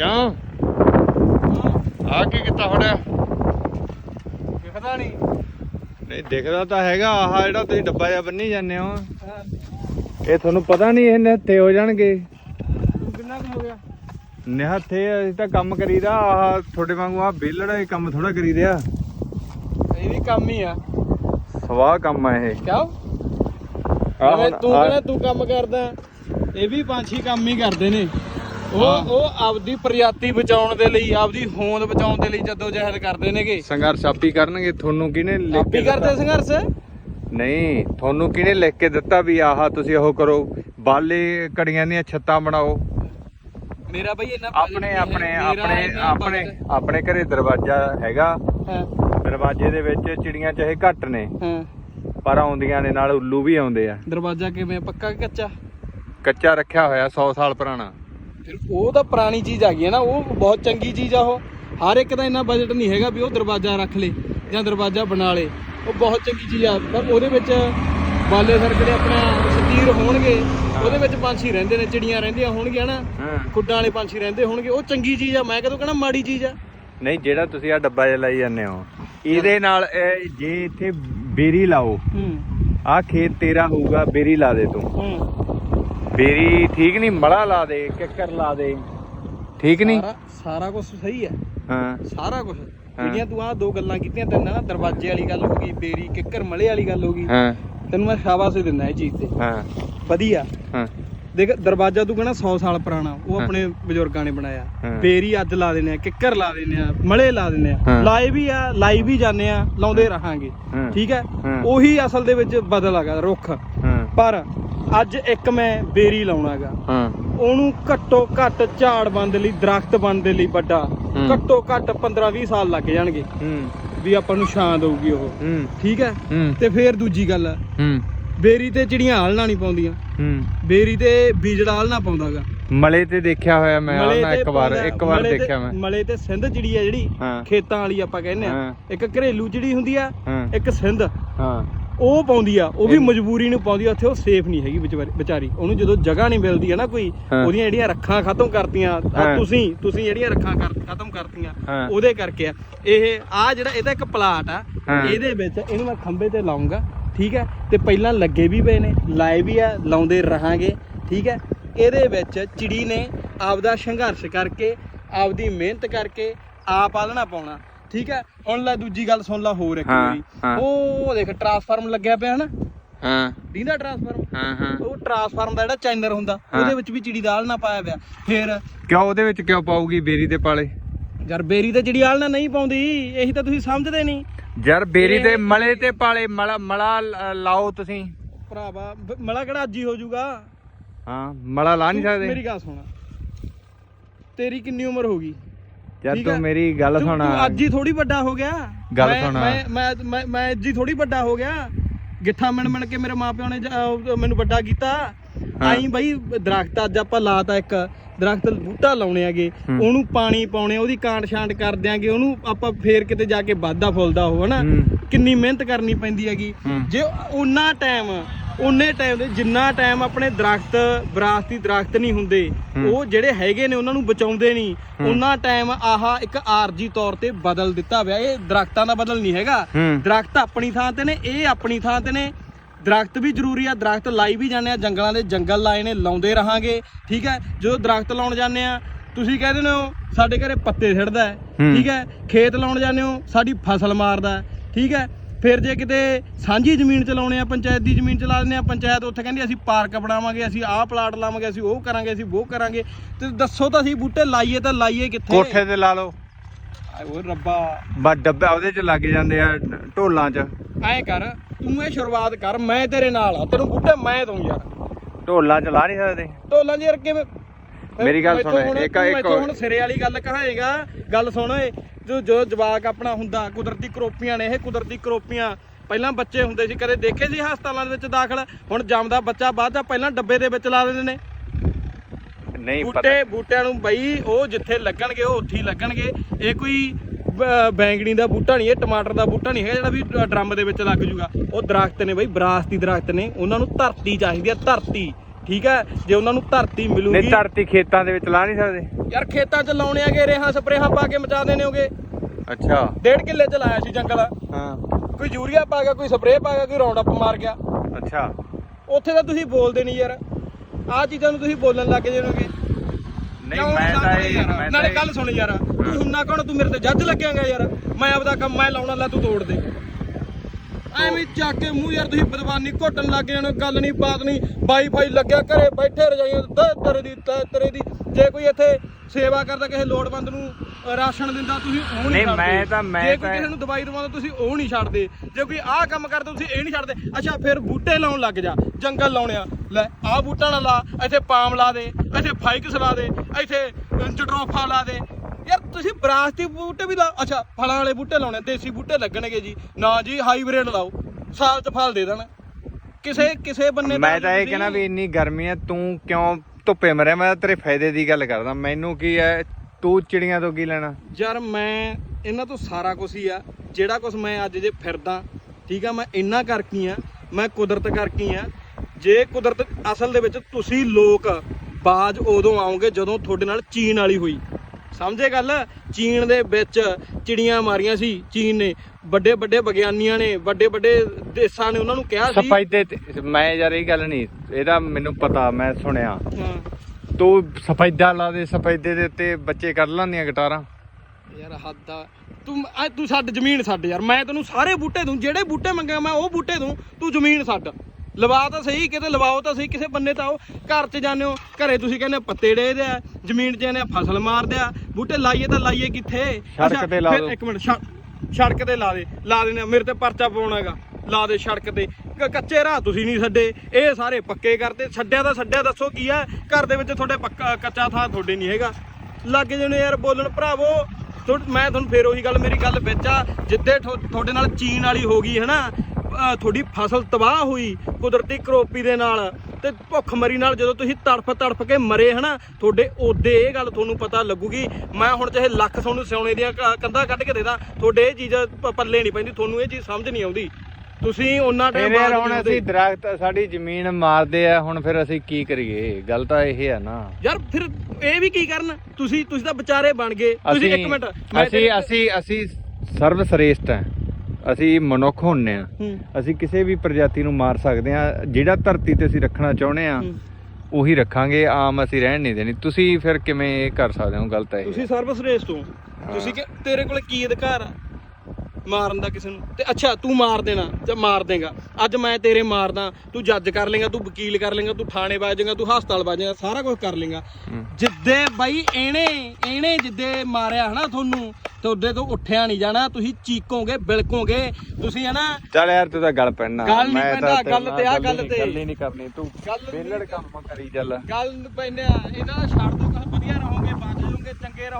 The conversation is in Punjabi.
ਕਿਉਂ? ਆ ਕੀ ਕੀਤਾ ਫੜਿਆ? ਦਿਖਦਾ ਨਹੀਂ। ਨਹੀਂ ਦਿਖਦਾ ਤਾਂ ਹੈਗਾ ਆਹ ਜਿਹੜਾ ਤੁਸੀਂ ਡੱਬਾ ਜਿਹਾ ਬੰਨੀ ਜਾਂਦੇ ਹੋ। ਇਹ ਤੁਹਾਨੂੰ ਪਤਾ ਨਹੀਂ ਇਹ ਨਿਹੱਥੇ ਹੋ ਜਾਣਗੇ। ਕਿੰਨਾ ਕੁ ਹੋ ਗਿਆ? ਨਿਹੱਥੇ ਅਸੀਂ ਤਾਂ ਕੰਮ ਕਰੀਦਾ ਆਹ ਤੁਹਾਡੇ ਵਾਂਗੂ ਆ ਬੇਲੜਾ ਇਹ ਕੰਮ ਥੋੜਾ ਕਰੀਦਾ ਇਹ ਵੀ ਕੰਮ ਹੀ ਆ। ਸਵਾਹ ਕੰਮ ਆ ਇਹ। ਕਿਉਂ? ਆਹ ਹੁਣ ਤੂੰ ਆਹ- ਕਹਿੰਦਾ ਤੂੰ ਕੰਮ ਕਰਦਾ ਇਹ ਵੀ ਪੰਛੀ ਕੰਮ ਹੀ ਕਰਦੇ ਨੇ। ਉਹ ਉਹ ਆਪਦੀ ਪ੍ਰਜਾਤੀ ਬਚਾਉਣ ਦੇ ਲਈ ਆਪਦੀ ਹੋਂਦ ਬਚਾਉਣ ਦੇ ਲਈ ਜਦੋਂ ਜਹਿਦ ਕਰਦੇ ਨੇਗੇ। ਸੰਘਰਸ਼ ਆਪੀ ਕਰਨਗੇ ਤੁਹਾਨੂੰ ਕਿਹਨੇ ਲਿਖ ਆਪੀ ਕੇ ਕਰਦੇ ਦਿੱਤਾ? ਸੰਘਰਸ਼? ਨਹੀਂ ਤੁਹਾਨੂੰ ਕਿਹਨੇ ਲਿਖ ਕੇ ਦਿੱਤਾ ਵੀ ਆਹ ਤੁਸੀਂ ਉਹ ਕਰੋ? ਬਾਲੇ ਕੜੀਆਂ ਦੀਆਂ ਛੱਤਾਂ ਬਣਾਓ। ਮੇਰਾ ਬਈ budget ਆਪਣੇ ਆਪਣੇ ਆਪਣੇ ਆਪਣੇ ਆਪਣੇ ਘਰੇ ਦਰਵਾਜ਼ਾ ਹੈਗਾ। ਦਰਵਾਜ਼ੇ ਦੇ ਵਿੱਚ ਚਿੜੀਆਂ ਚਾਹੇ ਘੱਟ ਨੇ। ਪਰ ਆਉਂਦੀਆਂ ਨੇ ਨਾਲ ਉੱਲੂ ਵੀ ਆਉਂਦੇ ਆ। ਦਰਵਾਜ਼ਾ ਕਿਵੇਂ ਪੱਕਾ ਕਿ ਕੱਚਾ? ਕੱਚਾ ਰੱਖਿਆ ਹੋਇਆ 100 ਸਾਲ ਪੁਰਾਣਾ। ਉਹ ਤਾਂ ਪੁਰਾਣੀ ਚੀਜ਼ ਆ ਗਈ ਹੈ ਨਾ ਉਹ ਬਹੁਤ ਚੰਗੀ ਚੀਜ਼ ਆ ਉਹ। ਹਰ ਇੱਕ ਦਾ ਇੰਨਾ ਬਜਟ ਨਹੀਂ ਹੈਗਾ ਵੀ ਉਹ ਦਰਵਾਜ਼ਾ ਰੱਖ ਲੇ ਜਾਂ ਦਰਵਾਜ਼ਾ ਬਣਾ ਲੇ। ਉਹ ਬਹੁਤ ਚੰਗੀ ਚੀਜ਼ ਆ। ਪਰ ਉਹਦੇ ਵਿੱਚ ਬਾਲੇ ਸਰਕੜੇ ਆਪਣਾ ਸਤੀਰ ਹੋਣਗੇ ਉਹਦੇ ਵਿੱਚ ਪੰਛੀ ਰਹਿੰਦੇ ਨੇ ਚਿੜੀਆਂ ਰਹਿੰਦੀਆਂ ਹੋਣਗੀਆਂ ਨਾ ਖੁੱਡਾਂ ਵਾਲੇ ਪੰਛੀ ਰਹਿੰਦੇ ਹੋਣਗੇ। ਉਹ ਚੰਗੀ ਚੀਜ਼ ਆ। ਮੈਂ ਕਦੋਂ ਕਹਣਾ ਮਾੜੀ ਚੀਜ਼ ਆ। ਨਹੀਂ ਜਿਹੜਾ ਤੁਸੀਂ ਆ ਡੱਬਾ ਜਿਹਾ ਲਾਈ ਜਾਂਦੇ ਹੋ ਇਹਦੇ ਨਾਲ ਜੇ ਇੱਥੇ ਬੇਰੀ ਲਾਓ ਹੂੰ। ਆ ਖੇਤ ਤੇਰਾ ਹੋਊਗਾ ਬੇਰੀ ਲਾ ਦੇ ਤੂੰ। ਹੂੰ। ਬੇਰੀ ਠੀਕ ਨਹੀਂ ਮੜਾ ਲਾ ਦੇ ਕਿੱਕਰ ਲਾ ਦੇ। ਠੀਕ ਨਹੀਂ? ਸਾਰਾ ਕੁਝ ਸਹੀ ਹੈ। ਹਾਂ। ਸਾਰਾ ਕੁਝ ਜਿਹੜੀਆਂ ਤੂੰ ਆ ਦੋ ਗੱਲਾਂ ਕੀਤੀਆਂ ਤੈਨੂੰ ਨਾ ਦਰਵਾਜ਼ੇ ਵਾਲੀ ਗੱਲ ਹੋ ਗਈ ਬੇਰੀ ਕਿੱਕਰ ਮਲੇ ਵਾਲੀ ਗੱਲ ਹੋ ਗਈ। ਹਾਂ। ਤੈਨੂੰ ਮੈਂ ਸ਼ਾਬਾਸ਼ ਦਿੰਦਾ ਇਹ ਚੀਜ਼ ਤੇ। ਹਾਂ। ਵਧੀਆ। ਹਾਂ। ਦੇਖ ਦਰਵਾਜ਼ਾ ਤੂੰ ਕਹਿੰਦਾ 100 ਸਾਲ ਪੁਰਾਣਾ ਉਹ। ਆਪਣੇ ਬਜ਼ੁਰਗਾਂ ਨੇ ਬਣਾਇਆ। ਬੇਰੀ ਅੱਜ ਲਾ ਦਿੰਦੇ ਆ ਕਿੱਕਰ ਲਾ ਦਿੰਦੇ ਆ ਮਲੇ ਲਾ ਦਿੰਦੇ ਆ। ਲਾਏ ਵੀ ਆ ਲਾਈ ਵੀ ਜਾਂਦੇ ਆ ਲਾਉਂਦੇ ਰਹਾਂਗੇ। ਠੀਕ ਹੈ। ਉਹੀ ਅਸਲ ਦੇ ਵਿੱਚ ਬਦਲ ਹੈਗਾ ਰੁੱਖ। ਪਰ ਅੱਜ ਇੱਕ ਮੈਂ ਬੇਰੀ ਲਾਉਣਾਗਾ। ਹਾਂ। ਉਹਨੂੰ ਘੱਟੋ ਘੱਟ ਝਾੜ ਬੰਦ ਲਈ ਦਰਖਤ ਬੰਦ ਲਈ ਵੱਡਾ। ਘੱਟੋ ਘੱਟ 15 20 ਸਾਲ ਲੱਗ ਜਾਣਗੇ। ਹੂੰ। ਵੀ ਆਪਾਂ ਨੂੰ ਛਾਂ ਦਊਗੀ ਉਹ। ਠੀਕ ਹੈ? ਤੇ ਫੇਰ ਦੂਜੀ ਗੱਲ। ਹੂੰ। ਬੇਰੀ ਤੇ ਚਿੜੀਆਂ ਆਲਣਾ ਨਹੀਂ ਪਾਉਂਦੀਆਂ। ਹੂੰ। ਬੇਰੀ ਤੇ ਬੀਜੜਾ ਆਲਣਾ ਪਾਉਂਦਾਗਾ। ਮਲੇ ਤੇ ਦੇਖਿਆ ਹੋਇਆ ਮੈਂ ਤੇ ਇੱਕ ਵਾਰ ਇੱਕ ਵਾਰ ਦੇਖਿਆ ਮੈਂ। ਮਲੇ ਤੇ ਸਿੰਧ ਚਿੜੀ ਆ ਜਿਹੜੀ ਖੇਤਾਂ ਵਾਲੀ ਆਪਾਂ ਕਹਿੰਦੇ ਆ। ਇੱਕ ਘਰੇਲੂ ਚਿੜੀ ਹੁੰਦੀ ਆ। ਇੱਕ ਸਿੰਧ। ਹਾਂ। ਉਹ ਪਾਉਂਦੀ ਆ ਉਹ ਵੀ ਮਜਬੂਰੀ ਨੂੰ ਪਾਉਂਦੀ ਆ ਉੱਥੇ ਉਹ ਸੇਫ ਨਹੀਂ ਹੈਗੀ ਵਿਚਾਰੀ- ਵਿਚਾਰੀ ਉਹਨੂੰ ਜਦੋਂ ਜਗ੍ਹਾ ਨਹੀਂ ਮਿਲਦੀ ਆ ਨਾ ਕੋਈ ਹਾਂ। ਉਹਦੀਆਂ ਜਿਹੜੀਆਂ ਰੱਖਾਂ ਖਤਮ ਕਰਤੀਆਂ ਹਾਂ। ਤੁਸੀਂ ਤੁਸੀਂ ਜਿਹੜੀਆਂ ਰੱਖਾਂ ਖਤਮ ਕਰਤੀਆਂ ਹਾਂ। ਉਹਦੇ ਕਰਕੇ ਆ ਇਹ ਆ ਜਿਹੜਾ ਇਹਦਾ ਇੱਕ ਪਲਾਟ ਆ ਹਾਂ। ਇਹਦੇ ਵਿੱਚ ਇਹਨੂੰ ਮੈਂ ਖੰਬੇ ਤੇ ਲਾਉਂਗਾ ਠੀਕ ਹੈ ਤੇ ਪਹਿਲਾਂ ਲੱਗੇ ਵੀ ਪਏ ਨੇ ਲਾਏ ਵੀ ਆ ਲਾਉਂਦੇ ਰਹਾਂਗੇ ਠੀਕ ਹੈ ਇਹਦੇ ਵਿੱਚ ਚਿੜੀ ਨੇ ਆਪਦਾ ਸੰਘਰਸ਼ ਕਰਕੇ ਆਪਦੀ ਮਿਹਨਤ ਕਰਕੇ ਆਪ ਆਲਣਾ ਪਾਉਣਾ ਠੀਕ ਹੈ? ਹੁਣ ਲੈ ਦੂਜੀ ਗੱਲ ਸੁਣ ਲਾ ਹੋਰ ਇੱਕ ਹਾਂ, ਵਾਰੀ। ਹਾਂ। ਉਹ ਦੇਖ ਟਰਾਂਸਫਾਰਮ ਲੱਗਿਆ ਪਿਆ ਹਨਾ? ਹਾਂ। ਦੀਂਦਾ ਟਰਾਂਸਫਾਰਮ ਹਾਂ ਹਾਂ। ਉਹ ਟਰਾਂਸਫਾਰਮ ਦਾ ਜਿਹੜਾ ਚੈਨਰ ਹੁੰਦਾ ਹਾਂ। ਉਹਦੇ ਵਿੱਚ ਵੀ ਚਿੜੀ ਦਾ ਆਲਣਾ ਪਾਇਆ ਪਿਆ। ਫਿਰ ਕਿਉਂ ਉਹਦੇ ਵਿੱਚ ਕਿਉਂ ਪਾਉਗੀ ਬੇਰੀ ਦੇ ਪਾਲੇ? ਯਾਰ ਬੇਰੀ ਤੇ ਚਿੜੀ ਆਲਣਾ ਨਹੀਂ ਪਾਉਂਦੀ ਇਹੀ ਤਾਂ ਤੁਸੀਂ ਸਮਝਦੇ ਨਹੀਂ। ਯਾਰ ਬੇਰੀ ਦੇ ਮਲੇ ਤੇ ਪਾਲੇ ਮਲਾ ਮਲਾ ਲ- ਲਾਓ ਤੁਸੀਂ। ਭਰਾਵਾ ਬ- ਮਲਾ ਕਿਹੜਾ ਅੱਜ ਹੀ ਹੋ ਜਾਊਗਾ? ਹਾਂ ਮਲਾ ਲਾ ਨਹੀਂ ਤੂੰ ਸਕਦੇ। ਮੇਰੀ ਗੱਲ ਸੁਣ। ਤੇਰੀ ਕਿੰਨੀ ਉਮਰ ਹੋ ਗਈ? ਯਾਰ ਠੀਕ ਤੂੰ ਹੈ। ਮੇਰੀ ਗੱਲ ਤੂੰ- ਸੁਣ ਤੂੰ ਅੱਜ ਹੀ ਥੋੜੀ ਵੱਡਾ ਹੋ ਗਿਆ ਗੱਲ ਮੈਂ- ਸੁਣ। ਮੈਂ ਮੈਂ ਮੈਂ ਮੈਂ ਅੱਜ ਹੀ ਥੋੜੀ ਵੱਡਾ ਹੋ ਗਿਆ ਗਿੱਠਾ ਮਿਣ ਮਿਣ ਕੇ ਮੇਰੇ ਮਾਪਿਆਂ ਨੇ ਜ- ਅਹ ਮੈਨੂੰ ਵੱਡਾ ਕੀਤਾ ਆਈ ਬਈ ਦਰਖਤ ਅੱਜ ਆਪਾਂ ਲਾਤਾ ਇੱਕ ਦਰਖਤ ਬੂਟਾ ਲਾਉਣੇ ਆਗੇ ਹੂੰ। ਉਹਨੂੰ ਪਾਣੀ ਪਾਉਣੇ ਉਹਦੀ ਕਾਂਟ ਛਾਂਟ ਕਰ ਦਿਆਂਗੇ ਉਹਨੂੰ ਆਪਾਂ ਫੇਰ ਕਿਤੇ ਜਾ ਕੇ ਵਾਧਾ ਫੁੱਲਦਾ ਹੋ ਹਨਾ ਹੂੰ। ਕਿੰਨੀ ਮਿਹਨਤ ਕਰਨੀ ਪੈਂਦੀ ਹੈਗੀ ਹੂੰ। ਜੇ ਉਹਨਾਂ ਟਾਈਮ ਉਹਨੇ ਟਾਈਮ ਦੇ ਜਿੰਨਾ ਟਾਈਮ ਆਪਣੇ ਦਰਖਤ ਵਿਰਾਸਤੀ ਦਰਖਤ ਨਹੀਂ ਹੁੰਦੇ। ਉਹ ਜਿਹੜੇ ਹੈਗੇ ਨੇ ਉਹਨਾਂ ਨੂੰ ਬਚਾਉਂਦੇ ਨਹੀਂ। ਉਹਨਾਂ ਟਾਈਮ ਆਹ ਇੱਕ ਆਰਜੀ ਤੌਰ ਤੇ ਬਦਲ ਦਿੱਤਾ ਹੋਇਆ ਇਹ ਦਰਖਤਾਂ ਦਾ ਬਦਲ ਨਹੀਂ ਹੈਗਾ। ਦਰਖਤ ਆਪਣੀ ਥਾਂ ਤੇ ਨੇ ਇਹ ਆਪਣੀ ਥਾਂ ਤੇ ਨੇ ਦਰਖਤ ਵੀ ਜ਼ਰੂਰੀ ਆ ਦਰਖਤ ਲਾਈ ਵੀ ਜਾਂਦੇ ਆ ਜੰਗਲਾਂ ਦੇ ਜੰਗਲ ਲਾਏ ਨੇ ਲਾਉਂਦੇ ਰਹਾਂਗੇ ਠੀਕ ਹੈ ਜਦੋਂ ਦਰਖਤ ਲਾਉਣ ਜਾਂਦੇ ਆ ਤੁਸੀਂ ਕਹਿ ਦਿੰਦੇ ਹੋ ਸਾਡੇ ਘਰੇ ਪੱਤੇ ਛਿੜਦਾ। ਠੀਕ ਹੈ ਖੇਤ ਲਾਉਣ ਜਾਂਦੇ ਹੋ ਸਾਡੀ ਫਸਲ ਮਾਰਦਾ ਠੀਕ ਹੈ ਫਿਰ ਜੇ ਕਿਤੇ ਸਾਂਝੀ ਜ਼ਮੀਨ ਚ ਲਾਉਣੇ ਆ ਪੰਚਾਇਤ ਦੀ ਜ਼ਮੀਨ ਚ ਲਾ ਦਿੰਦੇ ਆ ਪੰਚਾਇਤ ਉੱਥੇ ਕਹਿੰਦੀ ਅਸੀਂ ਪਾਰਕ ਬਣਾਵਾਂਗੇ ਅਸੀਂ ਆਹ ਪਲਾਟ ਲਾਵਾਂਗੇ ਅਸੀਂ ਉਹ ਕਰਾਂਗੇ ਅਸੀਂ ਉਹ ਕਰਾਂਗੇ। ਤੇ ਦੱਸੋ ਤਾਂ ਅਸੀਂ ਬੂਟੇ ਲਾਈਏ ਤਾਂ ਲਾਈਏ ਕਿੱਥੇ? ਕੋਠੇ ਤੇ ਲਾ ਲਓ। ਓਏ ਰੱਬਾ। ਬਸ ਡੱਬਾ ਉਹਦੇ ਚ ਲੱਗ ਜਾਂਦੇ ਆ ਢੋਲਾਂ ਚ। ਐਂ ਕਰ ਤੂੰ ਇਹ ਸ਼ੁਰੂਆਤ ਕਰ ਮੈਂ ਤੇਰੇ ਨਾਲ ਆ ਤੈਨੂੰ ਬੂਟੇ ਮੈਂ ਦਊਂ ਯਾਰ। ਢੋਲਾਂ ਚ ਲਾ ਨਹੀਂ ਸਕਦੇ। ਢੋਲਾਂ ਜੀ ਯਾਰ ਕਿਵੇਂ? ਮੇਰੀ ਗੱਲ ਸੁਣ, ਇੱਕ- ਇੱਕ। ਹੁਣ ਸਿਰੇ ਵਾਲੀ ਗੱਲ ਕਹਾਏਗਾ ਗੱਲ ਸੁਣ ਓਏ ਜੋ ਜੋ ਜਵਾਕ ਆਪਣਾ ਹੁੰਦਾ ਕੁਦਰਤੀ ਕਰੋਪੀਆਂ ਨੇ ਇਹ ਕੁਦਰਤੀ ਕਰੋਪੀਆਂ ਪਹਿਲਾਂ ਬੱਚੇ ਹੁੰਦੇ ਸੀ ਕਦੇ ਦੇਖੇ ਸੀ ਹਸਪਤਾਲਾਂ ਦੇ ਵਿੱਚ ਦਾਖਲ? ਹੁਣ ਜੰਮਦਾ ਬੱਚਾ ਬਾਅਦ ਦਾ ਪਹਿਲਾਂ ਡੱਬੇ ਦੇ ਵਿੱਚ ਲਾ ਦਿੰਦੇ ਨੇ। ਨਹੀਂ ਬੂਟੇ ਬੂਟਿਆਂ ਨੂੰ ਬਈ ਉਹ ਜਿੱਥੇ ਲੱਗਣਗੇ ਉਹ ਉੱਥੇ ਹੀ ਲੱਗਣਗੇ। ਇਹ ਕੋਈ ਬੈਂਗਣੀ ਦਾ ਬੂਟਾ ਨਹੀਂ ਇਹ ਟਮਾਟਰ ਦਾ ਬੂਟਾ ਨਹੀਂ ਹੈ ਜਿਹੜਾ ਵੀ ਡਰਮ ਦੇ ਵਿੱਚ ਲੱਗ ਜੂਗਾ। ਉਹ ਦਰਖਤ ਨੇ ਬਈ ਵਿਰਾਸਤੀ ਦਰਖਤ ਨੇ। ਉਹਨਾਂ ਨੂੰ ਧਰਤੀ ਚਾਹੀਦੀ ਆ ਧਰਤੀ। ਠੀਕ ਹੈ? ਜੇ ਉਹਨਾਂ ਨੂੰ ਧਰਤੀ ਨਹੀਂ ਮਿਲੂਗੀ ਧਰਤੀ ਖੇਤਾਂ ਦੇ ਵਿੱਚ ਲਾ ਨਹੀਂ ਸਕਦੇ। ਯਾਰ ਖੇਤਾਂ 'ਚ ਲਾਉਣੇ ਆਗੇ ਰੇਹਾਂ ਸਪਰੇਹਾਂ ਪਾ ਕੇ ਮਚਾ ਦੇਣੇ ਹੋਗੇ। ਅੱਛਾ। ਡੇਢ ਕਿੱਲੇ 'ਚ ਲਾਇਆ ਸੀ ਜੰਗਲ। ਹਾਂ। ਕੋਈ ਯੂਰੀਆ ਪਾ ਗਿਆ ਕੋਈ ਸਪਰੇਅ ਪਾ ਗਿਆ ਕੋਈ ਰਾਉਂਡ ਅਪ ਮਾਰ ਗਿਆ। ਅੱਛਾ। ਉੱਥੇ ਤਾਂ ਤੁਸੀਂ ਬੋਲਦੇ ਨਹੀਂ ਯਾਰ। ਆਹ ਚੀਜ਼ਾਂ ਨੂੰ ਤੁਸੀਂ ਬੋਲਣ ਲੱਗ ਜਾਣੋਗੇ ਨਹੀਂ ਮੈਂ ਤਾਂ ਇਹ ਮੈਂ ਤਾਂ ਨਾਲੇ ਇਹ- ਗੱਲ ਸੁਣ ਯਾਰ। ਤੂੰ ਹੁੰਨਾ ਕੌਣ? ਤੂੰ ਮੇਰੇ ਤੇ ਜੱਜ ਲੱਗਿਆਗਾ ਯਾਰ। ਮੈਂ ਆਪਦਾ ਕੰਮ ਮੈਂ ਲਾਉਣਾ ਲੈ ਤੂੰ ਤੋੜ ਦੇ। ਐਵੇਂ ਚੱਕ ਕੇ ਮੂੰਹ ਯਾਰ ਤੁਸੀਂ ਬਦਵਾਨੀ ਘੋਟਣ ਲੱਗ ਜਾਣ ਗੱਲ ਨਹੀਂ ਬਾਤ ਨਹੀਂ ਵਾਈਫਾਈ ਲੱਗਿਆ ਘਰੇ ਬੈਠੇ ਰਜਾਈਆਂ ਤੇ ਤੇਰੇ ਦੀ ਤੇਰੇ ਦੀ ਜੇ ਕੋਈ ਇੱਥੇ ਸੇਵਾ ਕਰਦਾ ਕਿਸੇ ਲੋੜਵੰਦ ਨੂੰ ਰਾਸ਼ਨ ਦਿੰਦਾ ਤੁਸੀਂ ਉਹ ਨਹੀਂ ਮੈਂ ਤਾਂ- ਮੈਂ ਜੇ ਕੋਈ ਕਿਸੇ ਨੂੰ ਦਵਾਈ ਦਵਾਉਂਦਾ ਤੁਸੀਂ ਉਹ ਨਹੀਂ ਛੱਡਦੇ। ਜੇ ਕੋਈ ਆਹ ਕੰਮ ਕਰਦਾ ਤੁਸੀਂ ਇਹ ਨਹੀਂ ਛੱਡਦੇ। ਅੱਛਾ ਫਿਰ ਬੂਟੇ ਲਾਉਣ ਲੱਗ ਜਾ ਜੰਗਲ ਲਾਉਣਿਆ। ਲੈ ਆਹ ਬੂਟਾ ਨਾ ਲਾ ਇੱਥੇ ਪਾਮ ਲਾ ਦੇ ਇੱਥੇ ਫਾਈਕਸ ਲਾ ਦੇ ਇੱਥੇ ਜਟਰੋਫਾ ਲਾ ਦੇ। ਯਾਰ ਤੁਸੀਂ ਵਿਰਾਸਤੀ ਬੂਟੇ ਵੀ ਲਾ ਅੱਛਾ ਫਲਾਂ ਵਾਲੇ ਬੂਟੇ ਲਾਉਣੇ ਦੇਸੀ ਬੂਟੇ ਲੱਗਣਗੇ ਜੀ। ਨਾ ਜੀ ਹਾਈਬ੍ਰਿਡ ਲਾਓ ਸਾਲ ਚ ਫਲ ਦੇ ਦੇਣ। ਕਿਸੇ ਕਿਸੇ ਬੰਨੇ ਮੈਂ ਤਾਂ ਇਹ ਕਹਿਣਾ ਵੀ ਇੰਨੀ ਗਰਮੀ ਹੈ ਤੂੰ ਕਿਉਂ ਧੁੱਪੇ ਮਰਿਆ? ਮੈਂ ਤੇਰੇ ਫਾਇਦੇ ਦੀ ਗੱਲ ਕਰਦਾ। ਮੈਨੂੰ ਕੀ ਹੈ ਤੂੰ ਚਿੜੀਆਂ ਤੋਂ ਕੀ ਲੈਣਾ? ਯਾਰ ਮੈਂ ਇਹਨਾਂ ਤੋਂ ਸਾਰਾ ਕੁਝ ਹੀ ਆ। ਜਿਹੜਾ ਕੁਝ ਮੈਂ ਅੱਜ ਜੇ ਫਿਰਦਾ ਠੀਕ ਆ ਮੈਂ ਇੰਨਾ ਕਰਕੇ ਆ ਮੈਂ ਕੁਦਰਤ ਕਰਕੇ ਆ। ਜੇ ਕੁਦਰਤ ਅਸਲ ਦੇ ਵਿੱਚ ਤੁਸੀਂ ਲੋਕ ਬਾਜ ਉਦੋਂ ਆਓਗੇ ਜਦੋਂ ਤੁਹਾਡੇ ਨਾਲ ਚੀਨ ਵਾਲੀ ਹੋਈ। ਸਮਝੇ ਗੱਲ? ਚੀਨ ਦੇ ਵਿੱਚ ਚਿੜੀਆਂ ਮਾਰੀਆਂ ਸੀ ਚੀਨ ਨੇ। ਵੱਡੇ ਵੱਡੇ ਵਿਗਿਆਨੀਆਂ ਨੇ ਵੱਡੇ ਵੱਡੇ ਦੇਸ਼ਾਂ ਨੇ ਉਹਨਾਂ ਨੂੰ ਕਿਹਾ ਸੀ। ਸਫਾਈਦੇ ਤੇ ਮੈਂ ਯਾਰ ਇਹ ਗੱਲ ਨਹੀਂ ਇਹਦਾ ਮੈਨੂੰ ਪਤਾ ਮੈਂ ਸੁਣਿਆ। ਤੂੰ ਸਫੈਦਾ ਲਾ ਦੇ ਸਫੈਦੇ ਦੇ ਉੱਤੇ ਬੱਚੇ ਕੱਢ ਲੈਂਦੀਆਂ ਗਿਟਾਰਾਂ। ਯਾਰ ਹੱਦ ਆ। ਤੂੰ ਤੂੰ ਛੱਡ ਜ਼ਮੀਨ ਛੱਡ ਯਾਰ। ਮੈਂ ਤੈਨੂੰ ਸਾਰੇ ਬੂਟੇ ਦੂੰ ਜਿਹੜੇ ਬੂਟੇ ਮੰਗਿਆ ਮੈਂ ਉਹ ਬੂਟੇ ਦੂੰ। ਤੂੰ ਜ਼ਮੀਨ ਛੱਡ। ਲਵਾ ਤਾਂ ਸਹੀ ਕਿਤੇ ਲਵਾਓ ਤਾਂ ਸਹੀ ਕਿਸੇ ਬੰਨੇ ਤਾਂ ਆਓ। ਘਰ 'ਚ ਜਾਂਦੇ ਹੋ ਘਰੇ ਤੁਸੀਂ ਕਹਿੰਦੇ ਪੱਤੇ ਡੇ ਦੇ ਆ ਜ਼ਮੀਨ 'ਚ ਆ ਫਸਲ ਮਾਰਦੇ ਆ ਬੂਟੇ ਲਾਈਏ ਤਾਂ ਲਾਈਏ ਕਿੱਥੇ? ਸੜਕ ਅੱਛਾ, ਤੇ ਲਾ ਫਿਰ ਦਿਓ। ਇੱਕ ਮਿੰਟ ਸੜ- ਸੜਕ ਤੇ ਲਾ ਦੇ ਲਾ ਦੇਣੇ ਮੇਰੇ ਤੇ ਪਰਚਾ ਪਾਉਣਾਗਾ ਲਾ ਦੇ ਸੜਕ ਤੇ। ਕ- ਕੱਚੇ ਰਾਹ ਤੁਸੀਂ ਨਹੀਂ ਛੱਡੇ। ਇਹ ਸਾਰੇ ਪੱਕੇ ਕਰਤੇ ਛੱਡਿਆ ਤਾਂ ਛੱਡਿਆ ਦੱਸੋ ਕੀ ਆ? ਘਰ ਦੇ ਵਿੱਚ ਤੁਹਾਡੇ ਪੱਕਾ ਕੱਚਾ ਥਾਂ ਤੁਹਾਡੇ ਨਹੀਂ ਹੈਗਾ। ਲੱਗ ਜਣੇ ਯਾਰ ਬੋਲਣ ਭਰਾਵੋ ਤੁਹਾ- ਮੈਂ ਤੁਹਾਨੂੰ ਫੇਰ ਉਹੀ ਗੱਲ ਮੇਰੀ ਗੱਲ ਵਿੱਚ ਆ। ਜਿੱਦੇ ਤੁਹਾਡੇ ਨਾਲ ਚੀਨ ਵਾਲੀ ਹੋ ਗਈ ਹਨਾ? ਤੁਹਾਡੀ ਫਸਲ ਤਬਾਹ ਹੋਈ ਕੁਦਰਤੀ ਕਰੋਪੀ ਦੇ ਨਾਲ ਤੇ ਭੁੱਖ ਮਰੀ ਨਾਲ ਜਦੋਂ ਤੁਸੀਂ ਤੜਫ ਤੜਫ ਕੇ ਮਰੇ ਹਨਾ ਤੁਹਾਡੇ ਉਹਦੇ ਇਹ ਗੱਲ ਤੁਹਾਨੂੰ ਪਤਾ ਲੱਗੂਗੀ। ਮੈਂ ਹੁਣ ਚਾਹੇ ਲੱਖ ਤੁਹਾਨੂੰ ਸਿਉਣੇ ਦੀਆਂ ਕੰਧਾਂ ਕੱਢ ਕੇ ਦੇਦਾ ਤੁਹਾਡੇ ਇਹ ਚੀਜ਼ ਪੱਲੇ ਨਹੀਂ ਪੈਂਦੀ ਤੁਹਾਨੂੰ ਇਹ ਚੀਜ਼ ਸਮਝ ਨਹੀਂ ਆਉਂਦੀ। ਤੁਸੀਂ ਉਹਨਾਂ ਟਾਈਮ ਯਾਰ ਹੁਣ ਅਸੀਂ ਦਰਖਤ ਸਾਡੀ ਜ਼ਮੀਨ ਮਾਰਦੇ ਆ ਹੁਣ ਫਿਰ ਅਸੀਂ ਕੀ ਕਰੀਏ? ਗੱਲ ਤਾਂ ਇਹ ਹੈ ਨਾ। ਯਾਰ ਫਿਰ ਇਹ ਵੀ ਕੀ ਕਰਨ? ਤੁਸੀਂ ਤੁਸੀਂ ਤਾਂ ਵਿਚਾਰੇ ਬਣ ਗਏ। ਤੁਸੀਂ ਇੱਕ ਮਿੰਟ ਅਸੀਂ ਅਸੀਂ ਅਸੀਂ ਸਰਵ ਸ੍ਰੇਸ਼ਟ ਹੈ ਅਸੀਂ ਮਨੁੱਖ ਹੁੰਨੇ ਆ। ਅਸੀਂ ਕਿਸੇ ਵੀ ਪ੍ਰਜਾਤੀ ਨੂੰ ਮਾਰ ਸਕਦੇ ਆ ਜਿਹੜਾ ਧਰਤੀ ਤੇ ਅਸੀਂ ਰੱਖਣਾ ਚਾਹੁੰਦੇ ਆ। ਉਹੀ ਰੱਖਾਂਗੇ ਆਮ ਅਸੀਂ ਰਹਿਣ ਨਹੀਂ ਦੇਣੀ। ਤੁਸੀਂ ਫਿਰ ਕਿਵੇਂ ਇਹ ਕਰ ਸਕਦੇ ਹੋ? ਗਲਤ ਹੈ ਤੁਸੀਂ ਸਰਵਿਸ ਹੋ। ਤੁਸੀਂ ਕਿ ਤੇਰੇ ਕੋਲ ਕੀ ਅਧਿਕਾਰ ਆ? ਮਾਰਨ ਦਾ ਕਿਸੇ ਨੂੰ। ਤੇ ਅੱਛਾ ਤੂੰ ਮਾਰ ਦੇਣਾ ਜਾਂ ਮਾਰ ਦੇਗਾ। ਅੱਜ ਮੈਂ ਤੇਰੇ ਮਾਰਦਾ ਤੂੰ ਜੱਜ ਕਰ ਲੇਗਾ ਤੂੰ ਵਕੀਲ ਕਰ ਲੇਗਾ ਤੂੰ ਥਾਣੇ ਬਾਜੇਗਾ ਤੂੰ ਹਸਪਤਾਲ ਬਾਜੇਗਾ ਸਾਰਾ ਕੁਝ ਕਰ ਲੇਗਾ। ਜਿੱਦੇ ਬਾਈ ਇਹਨੇ ਇਹਨੇ ਜਿੱਦੇ ਮਾਰਿਆ ਹਨਾ ਤੁਹਾਨੂੰ ਤੁਹਾਡੇ ਤੋਂ ਉੱਠਿਆ ਨਹੀਂ ਜਾਣਾ ਤੁਸੀਂ ਚੀਕੋਗੇ ਬਿਲਕੋਗੇ ਤੁਸੀਂ ਹਨਾ ਚੱਲ ਯਾਰ ਤੂੰ ਤਾਂ ਗੱਲ ਪੈਣਾ ਗੱਲ ਨੀ ਪੈਂਦਾ, ਗੱਲ ਤੇ ਆ, ਗੱਲ ਤੇ। ਗੱਲ ਹੀ ਨਹੀਂ ਕਰਨੀ ਤੂੰ ਨੀ ਵੇਲੜ ਕੰਮ ਕਰੀ ਚੱਲ। ਗੱਲ ਆ ਇਹਨਾਂ ਦਾ ਛੱਡ ਦੋ ਕੁਝ ਵਧੀਆ ਰਹੋਗੇ ਬਚ ਜਾਓਗੇ ਚੰਗੇ ਰਹੋ